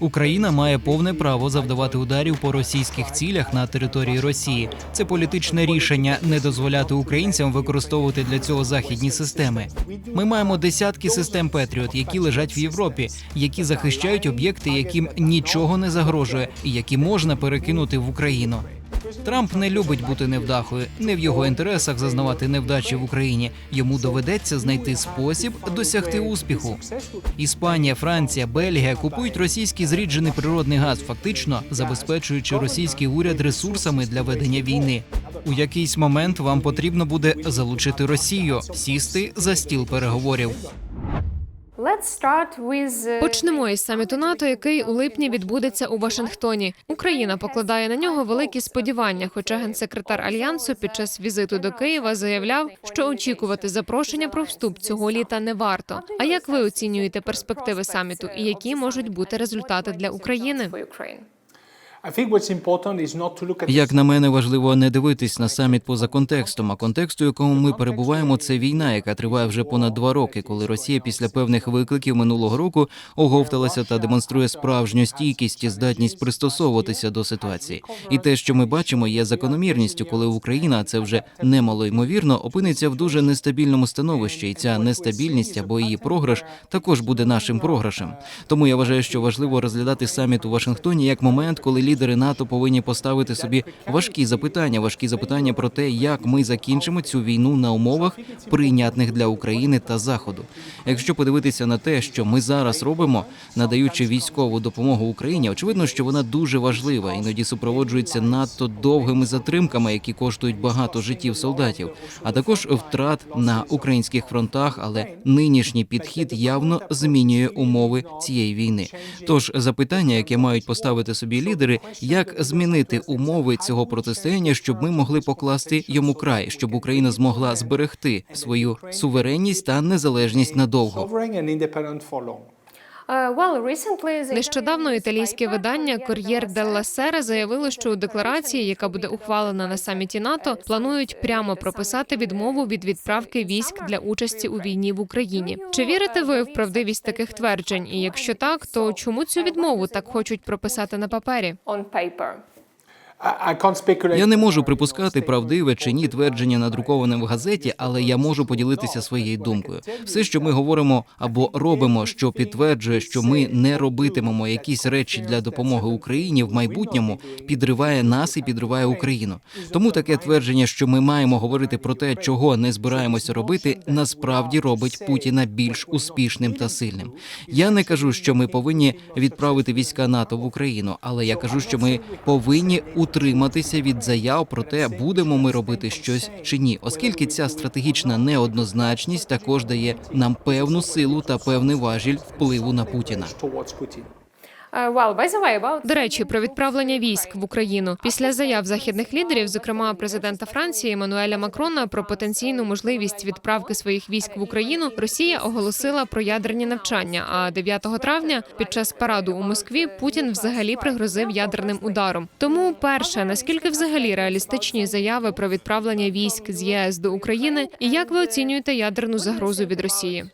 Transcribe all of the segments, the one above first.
Україна має повне право завдавати ударів по російських цілях на території Росії. Це політичне рішення не дозволяти українцям використовувати для цього західні системи. Ми маємо десятки систем Петріот, які лежать в Європі, які захищають об'єкти, яким нічого не загрожує, і які можна перекинути в Україну. Трамп не любить бути невдахою. Не в його інтересах зазнавати невдачі в Україні. Йому доведеться знайти спосіб досягти успіху. Іспанія, Франція, Бельгія купують російський зріджений природний газ, фактично забезпечуючи російський уряд ресурсами для ведення війни. У якийсь момент вам потрібно буде залучити Росію, сісти за стіл переговорів. Let's start uh, Почнемо із саміту НАТО, який у липні відбудеться у Вашингтоні. Україна покладає на нього великі сподівання. Хоча генсекретар альянсу під час візиту до Києва заявляв, що очікувати запрошення про вступ цього літа не варто. А як ви оцінюєте перспективи саміту і які можуть бути результати для України? Як на мене, важливо не дивитись на саміт поза контекстом. А контексту, у якому ми перебуваємо, це війна, яка триває вже понад два роки, коли Росія після певних викликів минулого року оговталася та демонструє справжню стійкість і здатність пристосовуватися до ситуації. І те, що ми бачимо, є закономірністю, коли Україна, це вже немало ймовірно, опиниться в дуже нестабільному становищі, і ця нестабільність або її програш також буде нашим програшем. Тому я вважаю, що важливо розглядати саміт у Вашингтоні як момент, коли лідери НАТО повинні поставити собі важкі запитання, важкі запитання про те, як ми закінчимо цю війну на умовах, прийнятних для України та Заходу. Якщо подивитися на те, що ми зараз робимо, надаючи військову допомогу Україні, очевидно, що вона дуже важлива, іноді супроводжується надто довгими затримками, які коштують багато життів солдатів, а також втрат на українських фронтах. Але нинішній підхід явно змінює умови цієї війни. Тож запитання, яке мають поставити собі лідери, як змінити умови цього протистояння, щоб ми могли покласти йому край, щоб Україна змогла зберегти свою суверенність та незалежність надовго. Нещодавно італійське видання Кор'єр della Делла Сера заявило, що у декларації, яка буде ухвалена на саміті НАТО, планують прямо прописати відмову від відправки військ для участі у війні в Україні. Чи вірите ви в правдивість таких тверджень? І якщо так, то чому цю відмову так хочуть прописати на папері? Я не можу припускати правдиве чи ні твердження надруковане в газеті, але я можу поділитися своєю думкою. Все, що ми говоримо або робимо, що підтверджує, що ми не робитимемо якісь речі для допомоги Україні в майбутньому, підриває нас і підриває Україну. Тому таке твердження, що ми маємо говорити про те, чого не збираємося робити, насправді робить Путіна більш успішним та сильним. Я не кажу, що ми повинні відправити війська НАТО в Україну, але я кажу, що ми повинні утриматися від заяв про те, будемо ми робити щось чи ні, оскільки ця стратегічна неоднозначність також дає нам певну силу та певний важіль впливу на Путіна. До речі, про відправлення військ в Україну після заяв західних лідерів, зокрема президента Франції Еммануеля Макрона, про потенційну можливість відправки своїх військ в Україну, Росія оголосила про ядерні навчання. А 9 травня, під час параду у Москві, Путін взагалі пригрозив ядерним ударом. Тому, перше, наскільки взагалі реалістичні заяви про відправлення військ з ЄС до України, і як ви оцінюєте ядерну загрозу від Росії?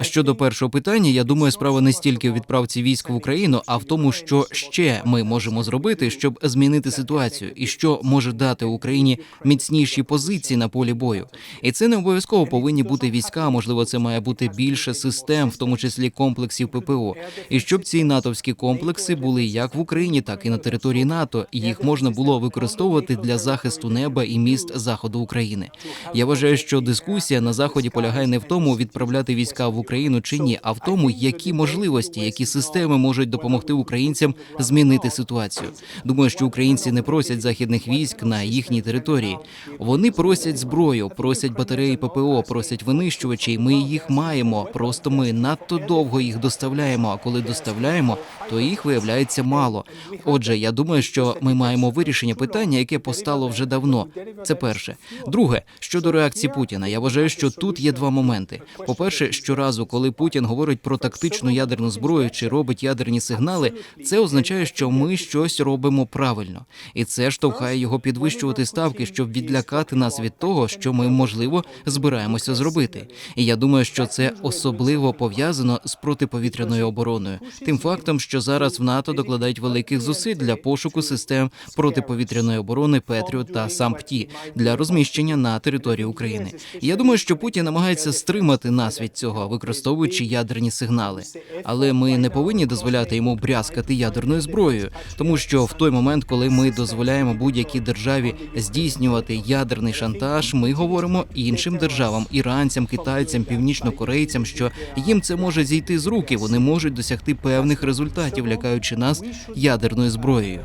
Щодо першого питання, я думаю, справа не стільки в відправці військ в Україну, а в тому, що ще ми можемо зробити, щоб змінити ситуацію, і що може дати Україні міцніші позиції на полі бою. І це не обов'язково повинні бути війська. Можливо, це має бути більше систем, в тому числі комплексів ППО. І щоб ці натовські комплекси були як в Україні, так і на території НАТО. і Їх можна було використовувати для захисту неба і міст заходу України. Я вважаю, що дискусія на заході полягає не в тому, відправляти війська в Україну чи ні, а в тому, які можливості, які системи можуть допомогти українцям змінити ситуацію. Думаю, що українці не просять західних військ на їхній території. Вони просять зброю, просять батареї ППО, просять винищувачі. Ми їх маємо. Просто ми надто довго їх доставляємо. А коли доставляємо, то їх виявляється мало. Отже, я думаю, що ми маємо вирішення питання, яке постало вже давно. Це перше. Друге, щодо реакції Путіна, я вважаю, що тут є два моменти. Зрозуміти. По-перше, щоразу, коли Путін говорить про тактичну ядерну зброю чи робить ядерні сигнали, це означає, що ми щось робимо правильно, і це штовхає його підвищувати ставки, щоб відлякати нас від того, що ми можливо збираємося зробити. І я думаю, що це особливо пов'язано з протиповітряною обороною, тим фактом, що зараз в НАТО докладають великих зусиль для пошуку систем протиповітряної оборони Петріот та САМПТІ для розміщення на території України. Я думаю, що Путін намагається стримати нас від цього, використовуючи ядерні сигнали. Але ми не повинні дозволяти йому брязкати ядерною зброєю, тому що в той момент, коли ми дозволяємо будь-якій державі здійснювати ядерний шантаж, ми говоримо іншим державам, іранцям, китайцям, північнокорейцям, що їм це може зійти з руки. Вони можуть досягти певних результатів, лякаючи нас ядерною зброєю.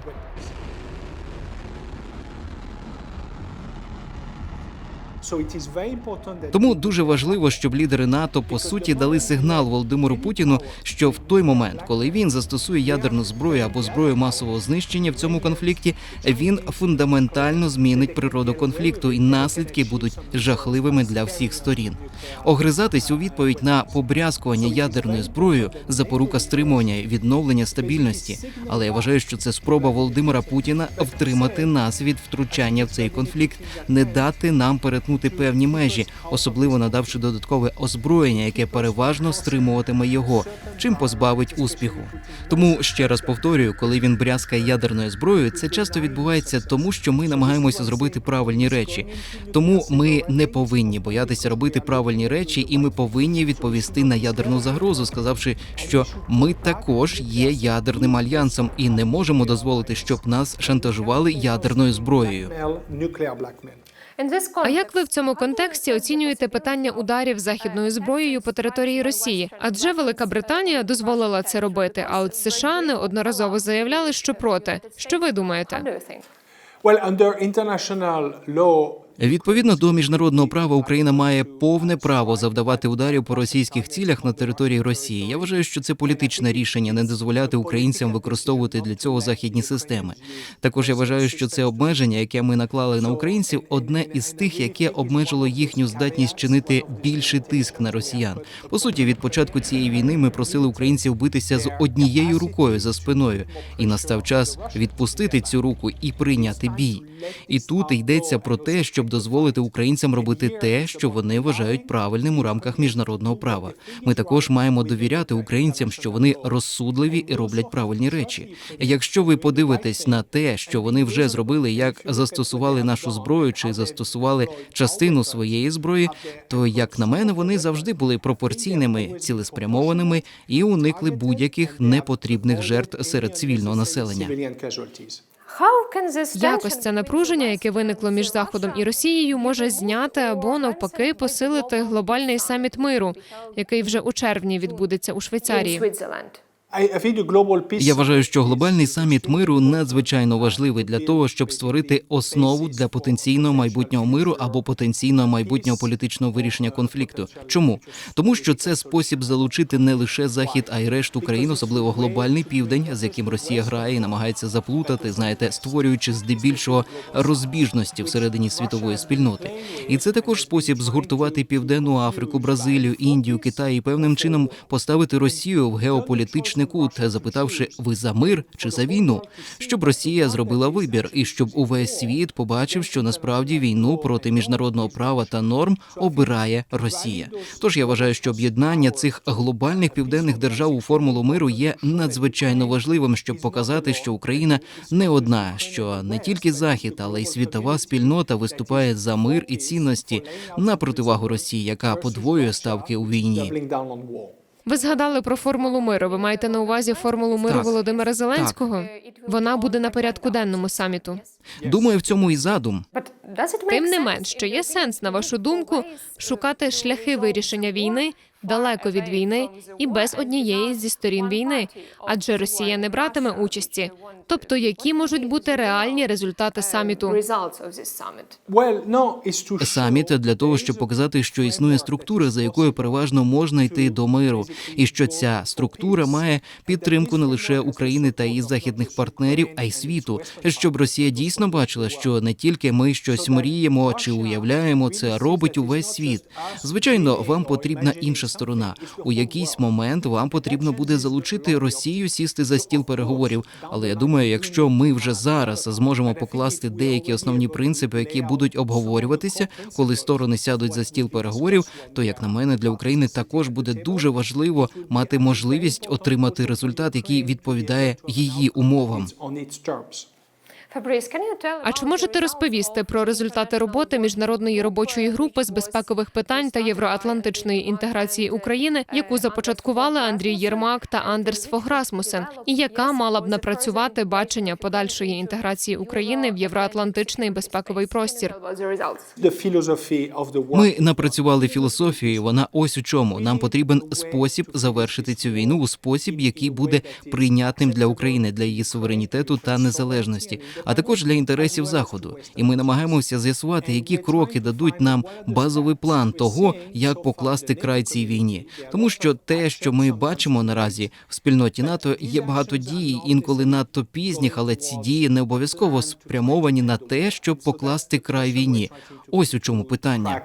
Тому дуже важливо, щоб лідери НАТО по суті дали сигнал Володимиру Путіну, що в той момент, коли він застосує ядерну зброю або зброю масового знищення в цьому конфлікті, він фундаментально змінить природу конфлікту, і наслідки будуть жахливими для всіх сторін. Огризатись у відповідь на побрязкування ядерною зброєю запорука стримування і відновлення стабільності. Але я вважаю, що це спроба Володимира Путіна втримати нас від втручання в цей конфлікт, не дати нам перетнути певні межі, особливо надавши додаткове озброєння, яке переважно стримуватиме його, чим позбавить успіху. Тому ще раз повторюю, коли він брязкає ядерною зброєю, це часто відбувається тому, що ми намагаємося зробити правильні речі. Тому ми не повинні боятися робити правильні речі, і ми повинні відповісти на ядерну загрозу, сказавши, що ми також є ядерним альянсом і не можемо дозволити, щоб нас шантажували ядерною зброєю. А як ви в цьому контексті оцінюєте питання ударів західною зброєю по території Росії? Адже Велика Британія дозволила це робити, а от США неодноразово заявляли, що проти. Що ви думаєте? Well, under international law, Відповідно до міжнародного права, Україна має повне право завдавати ударів по російських цілях на території Росії. Я вважаю, що це політичне рішення не дозволяти українцям використовувати для цього західні системи. Також я вважаю, що це обмеження, яке ми наклали на українців, одне із тих, яке обмежило їхню здатність чинити більший тиск на росіян. По суті, від початку цієї війни ми просили українців битися з однією рукою за спиною, і настав час відпустити цю руку і прийняти бій. І тут йдеться про те, щоб дозволити українцям робити те, що вони вважають правильним у рамках міжнародного права. Ми також маємо довіряти українцям, що вони розсудливі і роблять правильні речі. Якщо ви подивитесь на те, що вони вже зробили, як застосували нашу зброю чи застосували частину своєї зброї, то як на мене, вони завжди були пропорційними, цілеспрямованими і уникли будь-яких непотрібних жертв серед цивільного населення. Якось це напруження, яке виникло між Заходом і Росією, може зняти або навпаки посилити глобальний саміт миру, який вже у червні відбудеться у Швейцарії. Швейцарії. Я вважаю, що глобальний саміт миру надзвичайно важливий для того, щоб створити основу для потенційного майбутнього миру або потенційного майбутнього політичного вирішення конфлікту. Чому? Тому що це спосіб залучити не лише захід, а й решту країн, особливо глобальний південь, з яким Росія грає і намагається заплутати, знаєте, створюючи здебільшого розбіжності всередині світової спільноти. І це також спосіб згуртувати південну Африку, Бразилію, Індію, Китай і певним чином поставити Росію в геополітичний кут, запитавши ви за мир чи за війну, щоб Росія зробила вибір, і щоб увесь світ побачив, що насправді війну проти міжнародного права та норм обирає Росія. Тож я вважаю, що об'єднання цих глобальних південних держав у формулу миру є надзвичайно важливим, щоб показати, що Україна не одна, що не тільки захід, але й світова спільнота виступає за мир і цінності на противагу Росії, яка подвоює ставки у війні. Ви згадали про формулу миру. Ви маєте на увазі формулу миру Так. Володимира Зеленського? Вона буде на порядку денному саміту. Думаю, в цьому і задум. Тим не менш, чи є сенс, на вашу думку, шукати шляхи вирішення війни далеко від війни і без однієї зі сторін війни, адже Росія не братиме участі. Тобто, які можуть бути реальні результати саміту? Саміт для того, щоб показати, що існує структура, за якою переважно можна йти до миру, і що ця структура має підтримку не лише України та її західних партнерів, а й світу, щоб Росія дійсно бачила, що не тільки ми щось мріємо чи уявляємо, це робить увесь світ. Звичайно, вам потрібна інша сторона. У якийсь момент вам потрібно буде залучити Росію сісти за стіл переговорів. Але я думаю, якщо ми вже зараз зможемо покласти деякі основні принципи, які будуть обговорюватися, коли сторони сядуть за стіл переговорів, то як на мене для України також буде дуже важливо мати можливість отримати результат, який відповідає її умовам. А чи можете розповісти про результати роботи міжнародної робочої групи з безпекових питань та євроатлантичної інтеграції України, яку започаткували Андрій Єрмак та Андерс Фограсмусен, і яка мала б напрацювати бачення подальшої інтеграції України в євроатлантичний безпековий простір? Ми напрацювали філософію. Вона ось у чому. Нам потрібен спосіб завершити цю війну у спосіб, який буде прийнятним для України, для її суверенітету та незалежності, а також для інтересів заходу. І ми намагаємося з'ясувати, які кроки дадуть нам базовий план того, як покласти край цій війні. Тому що те, що ми бачимо наразі в спільноті НАТО, є багато дій, інколи надто пізніх, але ці дії не обов'язково спрямовані на те, щоб покласти край війні. Ось у чому питання.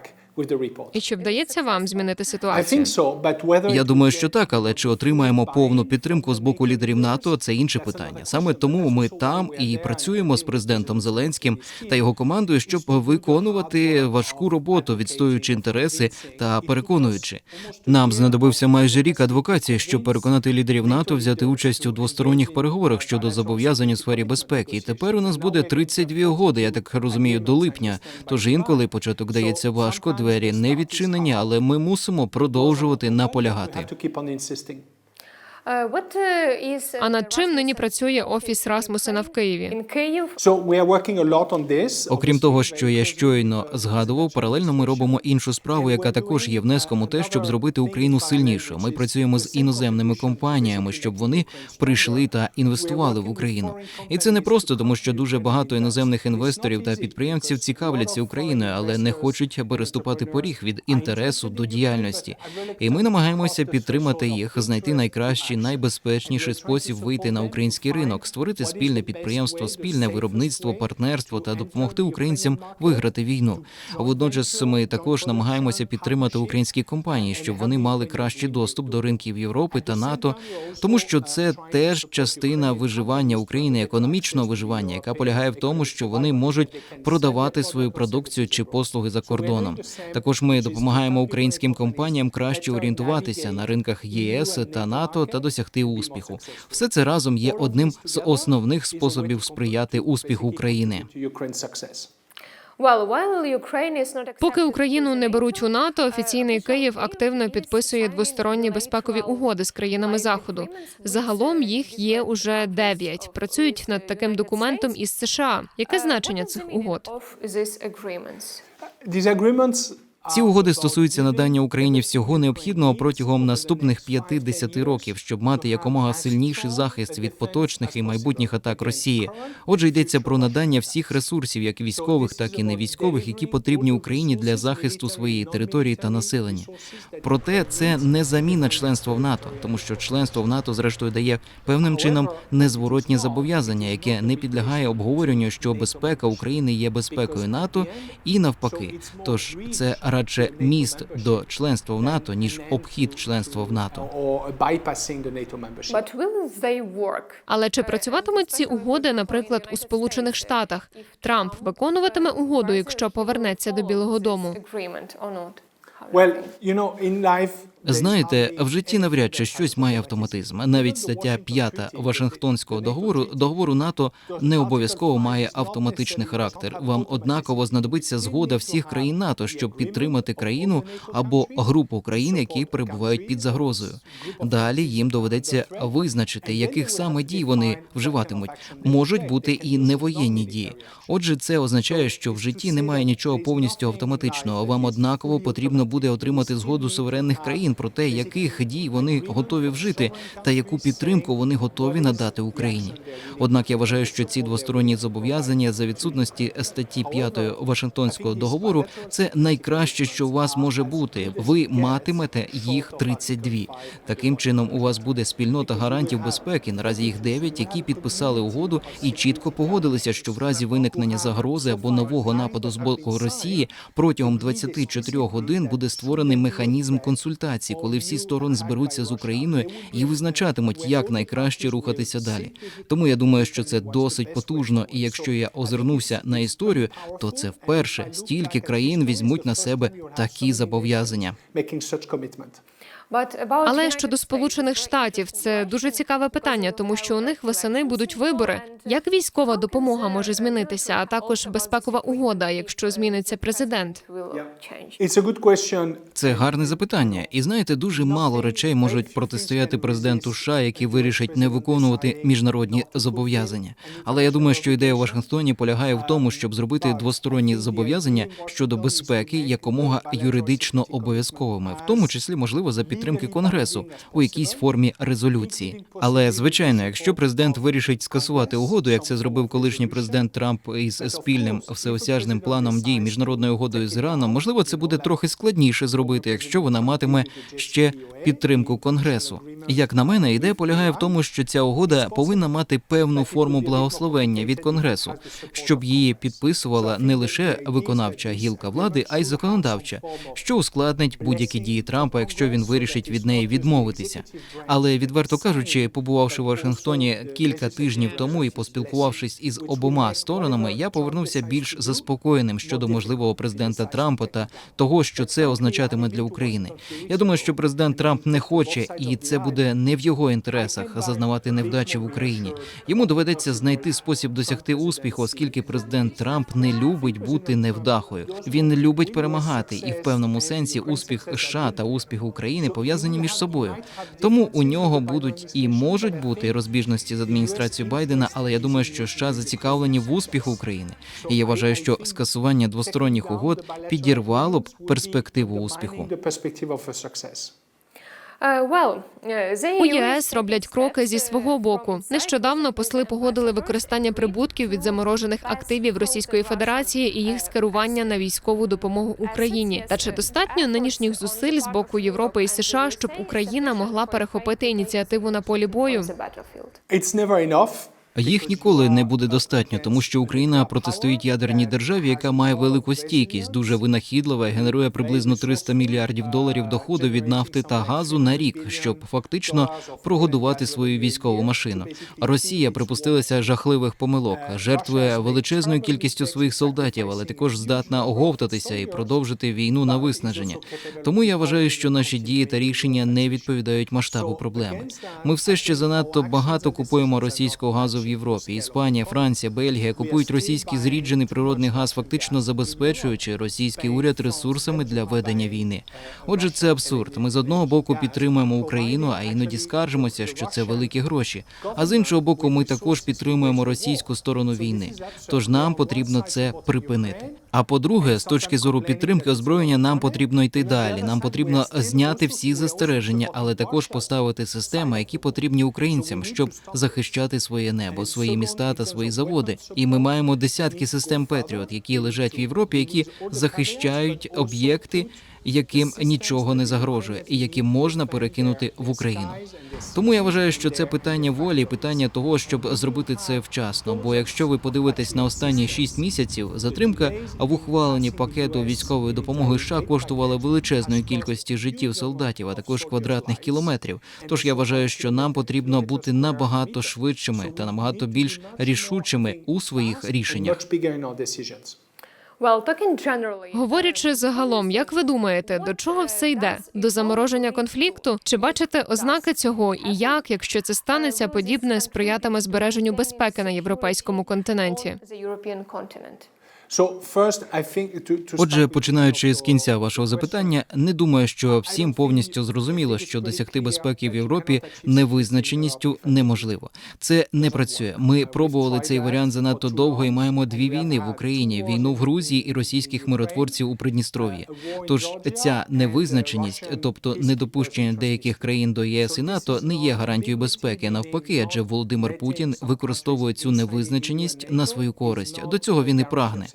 І чи вдається вам змінити I ситуацію? think so, but whether Я думаю, що так, але чи отримаємо повну підтримку з боку лідерів НАТО, це інше питання. Саме тому ми там і працюємо з президентом Зеленським та його командою, щоб виконувати важку роботу, відстоюючи інтереси та переконуючи. Нам знадобився майже рік адвокації, щоб переконати лідерів НАТО взяти участь у двосторонніх переговорах щодо зобов'язань у сфері безпеки. І тепер у нас буде 32 угоди. Я так розумію, до липня. Тож інколи початок дається важко, двері не відчинені, але ми мусимо продовжувати наполягати. А над чим нині працює офіс Расмусена в Києві? Окрім того, що я щойно згадував, паралельно ми робимо іншу справу, яка також є внеском у те, щоб зробити Україну сильнішою. Ми працюємо з іноземними компаніями, щоб вони прийшли та інвестували в Україну. І це не просто тому, що дуже багато іноземних інвесторів та підприємців цікавляться Україною, але не хочуть переступати поріг від інтересу до діяльності. І ми намагаємося підтримати їх, знайти найкращий, найбезпечніший спосіб вийти на український ринок, створити спільне підприємство, спільне виробництво, партнерство та допомогти українцям виграти війну. Водночас ми також намагаємося підтримати українські компанії, щоб вони мали кращий доступ до ринків Європи та НАТО, тому що це теж частина виживання України, економічного виживання, яка полягає в тому, що вони можуть продавати свою продукцію чи послуги за кордоном. Також ми допомагаємо українським компаніям краще орієнтуватися на ринках ЄС та НАТО та досягти успіху. Все це разом є одним з основних способів сприяти успіху України. Поки Україну не беруть у НАТО, офіційний Київ активно підписує двосторонні безпекові угоди з країнами заходу. Загалом їх є уже дев'ять. Працюють над таким документом із США. Яке значення цих угод? Ці угоди стосуються надання Україні всього необхідного протягом наступних 50 років, щоб мати якомога сильніший захист від поточних і майбутніх атак Росії. Отже, йдеться про надання всіх ресурсів, як військових, так і невійськових, які потрібні Україні для захисту своєї території та населення. Проте це не заміна членства в НАТО, тому що членство в НАТО, зрештою, дає певним чином незворотні зобов'язання, яке не підлягає обговоренню, що безпека України є безпекою НАТО, і навпаки. Тож це радше міст до членства в НАТО ніж обхід членства в НАТО. Але чи працюватимуть ці угоди, наприклад, у Сполучених Штатах? Трамп виконуватиме угоду, якщо повернеться до Білого Дому. Знаєте, в житті навряд чи щось має автоматизм. Навіть стаття 5 Вашингтонського договору договору НАТО не обов'язково має автоматичний характер. Вам однаково знадобиться згода всіх країн НАТО, щоб підтримати країну або групу країн, які перебувають під загрозою. Далі їм доведеться визначити, яких саме дій вони вживатимуть. Можуть бути і невоєнні дії. Отже, це означає, що в житті немає нічого повністю автоматичного. Вам однаково потрібно буде отримати згоду суверенних країн про те, яких дій вони готові вжити, та яку підтримку вони готові надати Україні. Однак я вважаю, що ці двосторонні зобов'язання за відсутності статті 5 Вашингтонського договору це найкраще, що у вас може бути. Ви матимете їх 32. Таким чином, у вас буде спільнота гарантів безпеки. Наразі їх 9, які підписали угоду і чітко погодилися, що в разі виникнення загрози або нового нападу з боку Росії протягом 24 годин буде створений механізм консультацій, коли всі сторони зберуться з Україною і визначатимуть, як найкраще рухатися далі. Тому я думаю, що це досить потужно. І якщо я озирнувся на історію, то це вперше стільки країн візьмуть на себе такі зобов'язання. Але щодо Сполучених Штатів це дуже цікаве питання, тому що у них восени будуть вибори. Як військова допомога може змінитися, а також безпекова угода, якщо зміниться президент? Це гарне запитання, і знаєте, дуже мало речей можуть протистояти президенту США, які вирішать не виконувати міжнародні зобов'язання. Але я думаю, що ідея в Вашингтоні полягає в тому, щоб зробити двосторонні зобов'язання щодо безпеки якомога юридично обов'язковими, в тому числі можливо за підтримки конгресу у якійсь формі резолюції. Але звичайно, якщо президент вирішить скасувати угоду, як це зробив колишній президент Трамп із спільним всеосяжним планом дій міжнародною угодою з Іраном, можливо, це буде трохи складніше зробити, якщо вона матиме ще підтримку конгресу. Як на мене, ідея полягає в тому, що ця угода повинна мати певну форму благословення від конгресу, щоб її підписувала не лише виконавча гілка влади, а й законодавча, що ускладнить будь-які дії Трампа, якщо він вирішить від неї відмовитися. Але відверто кажучи, побувавши в Вашингтоні кілька тижнів тому і поспілкувавшись із обома сторонами, я повернувся більш заспокоєним щодо можливого президента Трампа та того, що це означатиме для України. Я думаю, що президент Трамп не хоче, і це буде не в його інтересах зазнавати невдачі в Україні. Йому доведеться знайти спосіб досягти успіху, оскільки президент Трамп не любить бути невдахою. Він любить перемагати, і в певному сенсі успіх США та успіх України пов'язані між собою. Тому у нього будуть і можуть бути розбіжності з адміністрацією Байдена, але я думаю, що США зацікавлені в успіху України. І я вважаю, що скасування двосторонніх угод підірвало б перспективу успіху. У ЄС роблять кроки зі свого боку. Нещодавно посли погодили використання прибутків від заморожених активів Російської Федерації і їх скерування на військову допомогу Україні. Та чи достатньо нинішніх зусиль з боку Європи і США, щоб Україна могла перехопити ініціативу на полі бою? Їх ніколи не буде достатньо, тому що Україна протистоїть ядерній державі, яка має велику стійкість, дуже винахідлива, генерує приблизно 300 мільярдів доларів доходу від нафти та газу на рік, щоб фактично прогодувати свою військову машину. Росія припустилася жахливих помилок, жертвує величезною кількістю своїх солдатів, але також здатна оговтатися і продовжити війну на виснаження. Тому я вважаю, що наші дії та рішення не відповідають масштабу проблеми. Ми все ще занадто багато купуємо російського газу в Європі. Іспанія, Франція, Бельгія купують російський зріджений природний газ, фактично забезпечуючи російський уряд ресурсами для ведення війни. Отже, це абсурд. Ми з одного боку підтримуємо Україну, а іноді скаржимося, що це великі гроші. А з іншого боку, ми також підтримуємо російську сторону війни. Тож нам потрібно це припинити. А по-друге, з точки зору підтримки озброєння, нам потрібно йти далі. Нам потрібно зняти всі застереження, але також поставити системи, які потрібні українцям, щоб захищати своє небо, свої міста та свої заводи. І ми маємо десятки систем Петріот, які лежать в Європі, які захищають об'єкти. Яким нічого не загрожує, і які можна перекинути в Україну. Тому я вважаю, що це питання волі, питання того, щоб зробити це вчасно. Бо якщо ви подивитесь на останні шість місяців, затримка в ухваленні пакету військової допомоги США коштувала величезної кількості життів солдатів, а також квадратних кілометрів. Тож я вважаю, що нам потрібно бути набагато швидшими та набагато більш рішучими у своїх рішеннях. Говорячи загалом, як ви думаєте, до чого все йде? До замороження конфлікту? Чи бачите ознаки цього? І як, якщо це станеться, подібне сприятиме збереженню безпеки на європейському континенті? Отже, починаючи з кінця вашого запитання, не думаю, що всім повністю зрозуміло, що досягти безпеки в Європі невизначеністю неможливо. Це не працює. Ми пробували цей варіант занадто довго і маємо дві війни в Україні: війну в Грузії і російських миротворців у Придністров'ї. Тож ця невизначеність, тобто недопущення деяких країн до ЄС і НАТО, не є гарантією безпеки. Навпаки, адже Володимир Путін використовує цю невизначеність на свою користь. До цього він і прагне.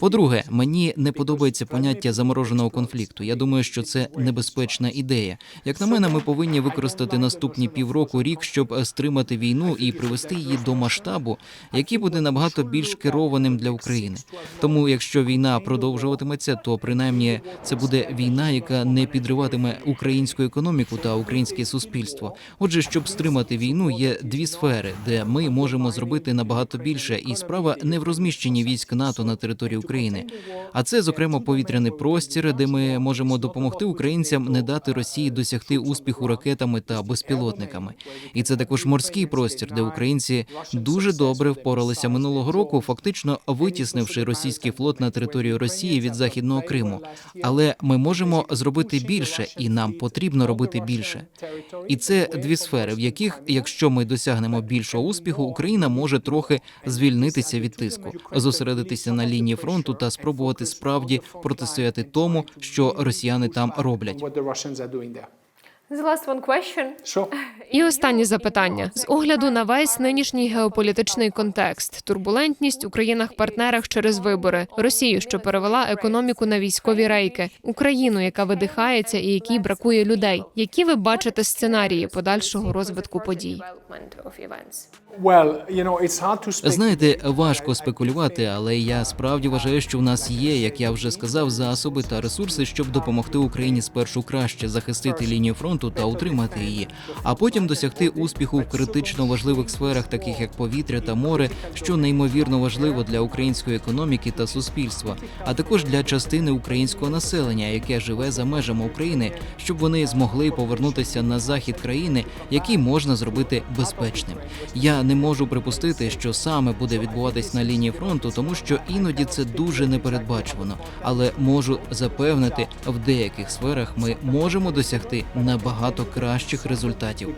По-друге, мені не подобається поняття замороженого конфлікту. Я думаю, що це небезпечна ідея. Як на мене, ми повинні використати наступні півроку рік, щоб стримати війну і привести її до масштабу, який буде набагато більш керованим для України. Тому, якщо війна продовжуватиметься, то принаймні це буде війна, яка не підриватиме українську економіку та українське суспільство. Отже, щоб стримати війну, є дві сфери, де ми можемо зробити набагато більше, і справа не в розміщенні військ НАТО на території України, а це, зокрема, повітряний простір, де ми можемо допомогти українцям не дати Росії досягти успіху ракетами та безпілотниками. І це також морський простір, де українці дуже добре впоралися минулого року, фактично витіснивши російський флот на територію Росії від західного Криму. Але ми можемо зробити більше, і нам потрібно робити більше. І це дві сфери, в яких, якщо ми досягнемо більшого успіху, Україна може трохи звільнитися від тиску, зосередитися на лінії фронту та спробувати справді протистояти тому, що росіяни там роблять. І останнє запитання з огляду на весь нинішній геополітичний контекст, турбулентність у країнах-партнерах через вибори, Росію, що перевела економіку на військові рейки, Україну, яка видихається і якій бракує людей. Які ви бачите сценарії подальшого розвитку подій? Знаєте, важко спекулювати, але я справді вважаю, що в нас є, як я вже сказав, засоби та ресурси, щоб допомогти Україні спершу краще захистити лінію фронту та утримати її, а потім досягти успіху в критично важливих сферах, таких як повітря та море, що неймовірно важливо для української економіки та суспільства, а також для частини українського населення, яке живе за межами України, щоб вони змогли повернутися на захід країни, який можна зробити безпечним. Я не можу припустити, що саме буде відбуватись на лінії фронту, тому що іноді це дуже непередбачувано. Але можу запевнити, в деяких сферах ми можемо досягти набагато кращих результатів.